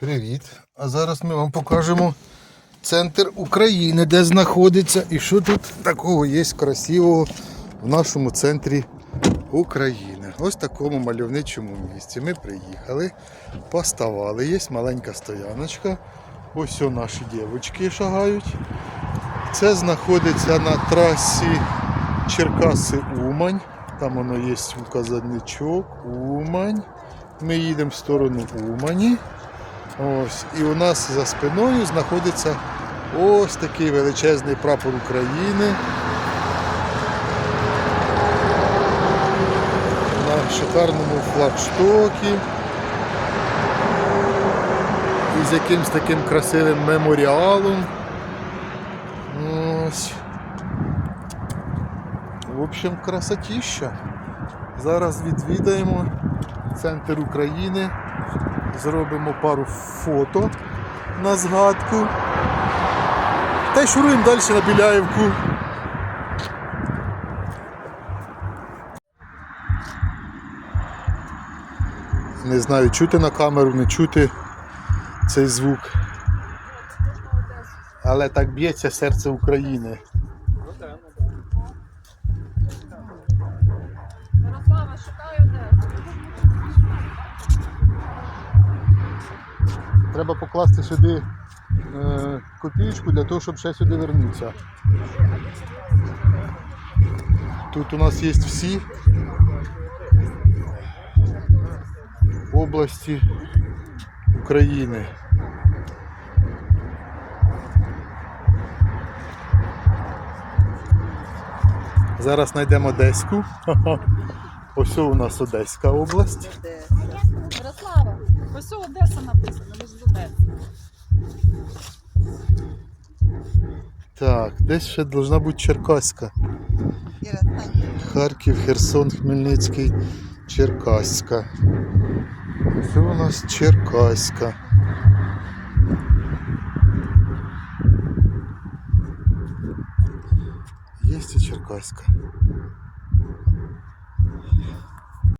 Привіт! А зараз ми вам покажемо центр України, де знаходиться і що тут такого є красивого в нашому центрі України. Ось такому мальовничому місці. Ми приїхали, поставали. Є маленька стояночка. Ось о наші дівчатки шагають. Це знаходиться на трасі Черкаси-Умань. Там воно є указаничок, Умань. Ми їдемо в сторону Умані. Ось, і у нас за спиною знаходиться ось такий величезний прапор України. На шикарному флагштокі. І з якимсь таким красивим меморіалом. В общем, красотіща. Зараз відвідаємо центр України зробимо пару фото на згадку. Та й шуруємо далі на Біляївку. Не знаю, чути на камеру, не чути цей звук. Але так б'ється серце України. Ярослава, шукаю Треба покласти сюди е, копійку для того, щоб ще сюди вернутися. Тут у нас є всі області України. Зараз знайдемо Одеську. Ось у нас Одеська область. Ярослава, ось Одеса написано, ми з Одеси. Так, десь ще должна бути Черкаська. Харків, Херсон, Хмельницький, Черкаська. Це у нас Черкаська. Є і Черкаська.